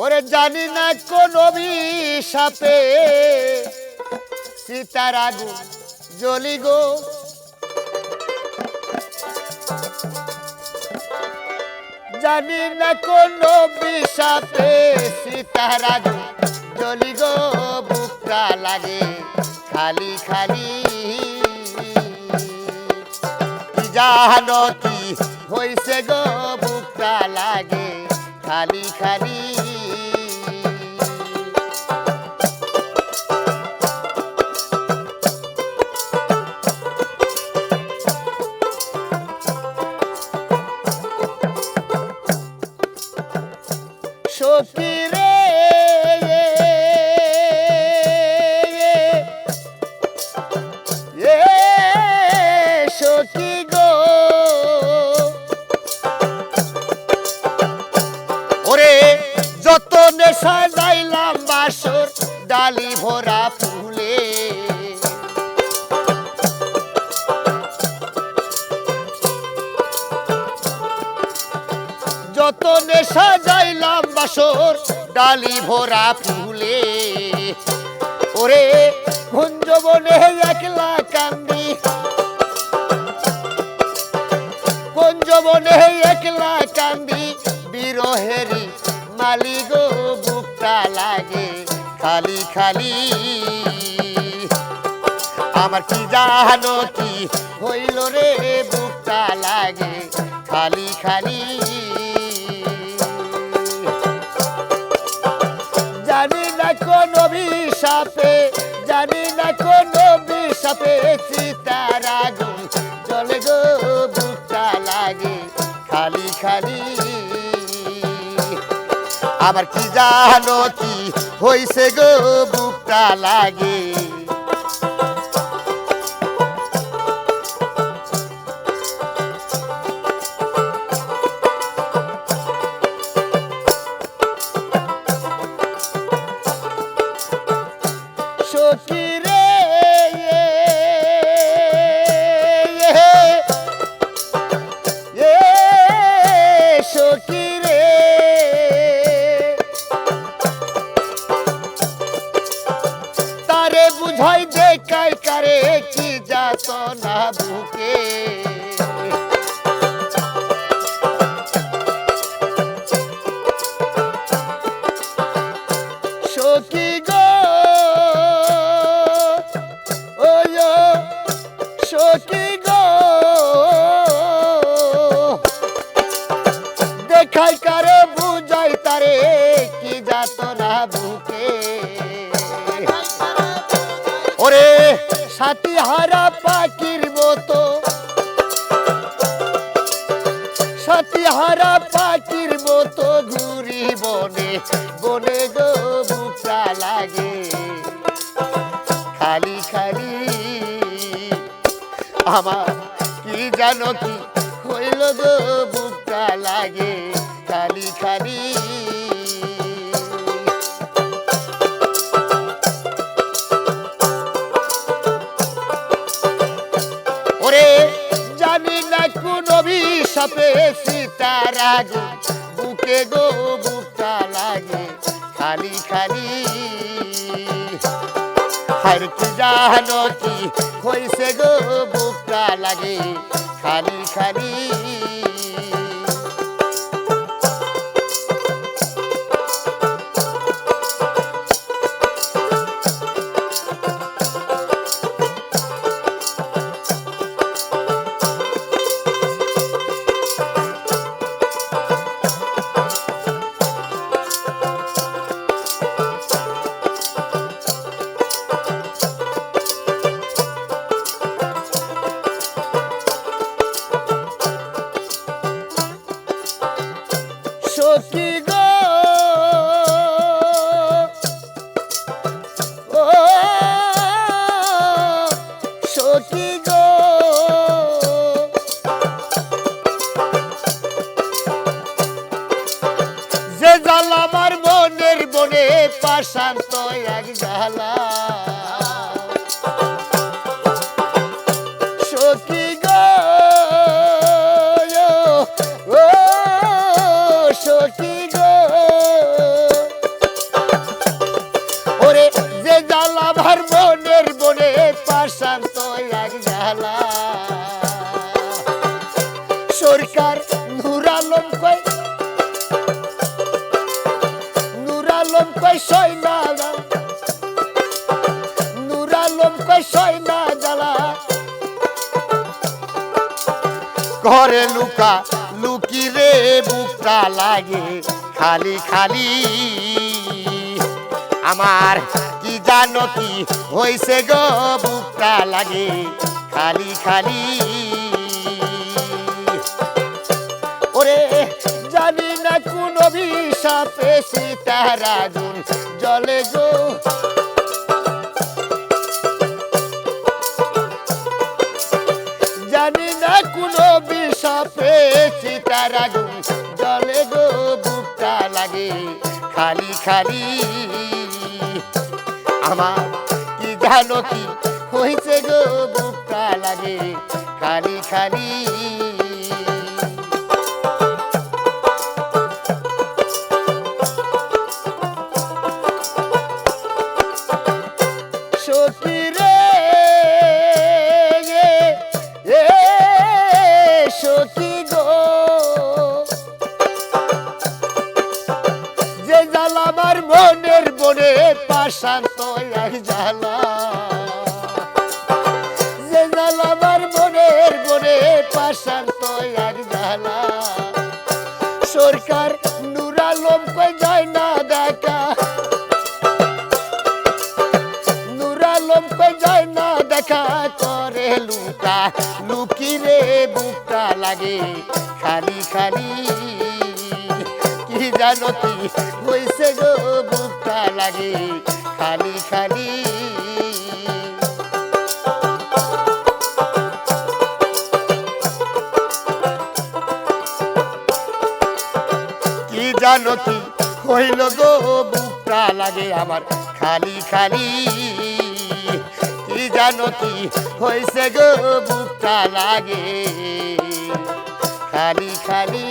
ওরে জানি না কোন অভিশাপে সীতার আগুন জ্বলি গো। জানি না কোন বিষাপে সীতার আগুন জ্বলি গো, বুকটা লাগে খালি খালি। জানো হইছে গো বুকটা লাগে খালি খালি। যত নেশা যাইলাম বাসর, ডালি ভরা ফুলে। ওরে কুঞ্জ বনে একলা কান্দি। কুঞ্জ বনে একলা কান্দি, বিরহেরি গো বুকটা লাগে খালি খালি। আমার কি জানো কি হইল রে, বুকটা লাগে খালি খালি। অভিশাপে জানি না কোন বিষাপে সীতার আগুন। চলে গো বুকটা লাগে খালি খালি। আবার কি জানো কি হইছে গো বুকটা লাগে? বুঝাই কাই কারে কি যাত না বুকে। সখী বুকে। ওরে সাথী হারা পাখির মতো। সাথী হারা পাখির মতো ঘুরি বনে বনে গো বুকটা লাগে। খালি খালি, আমার কি জানো কি হইল গো বুকটা লাগে। অভিশাপে সীতার আগুন বুকে গো বুকটা লাগে, খালি খালি। আর কি জানো কি হইছে গো, বুকটা লাগে, খালি খালি। সখী গো। ও সখী গো। যে জ্বালা আমার মনের বনে পাশান্ত এক জ্বালা সরকার নুরালম কয় নুরালম কয় সয় না জ্বালা। নুরালম কয় সয় না জ্বালা ঘরে লুকা লুকি রে, বুকটা লাগে খালি খালি। আমার কি জানো কি হয়েছে গো, বুকটা লাগে খালি খালি। অভিশাপে সীতার আগুন জলে গো। জানি না কোন বিষাপে সীতার আগুন জলে গো, বুকটা লাগে খালি খালি। আমার কি জানো কি হয়েছে গো, বুকটা লাগে খালি খালি। দেখা করে লুকা লুকি রে বুকটা লাগে খালি খালি। কি জানো কি হইছে গো বুকটা লাগে খালি খালি। জানো কি হইল গো বুকটা লাগে আমার খালি খালি। জানো কি হয়েছে গো বুকটা লাগে। খালি খালি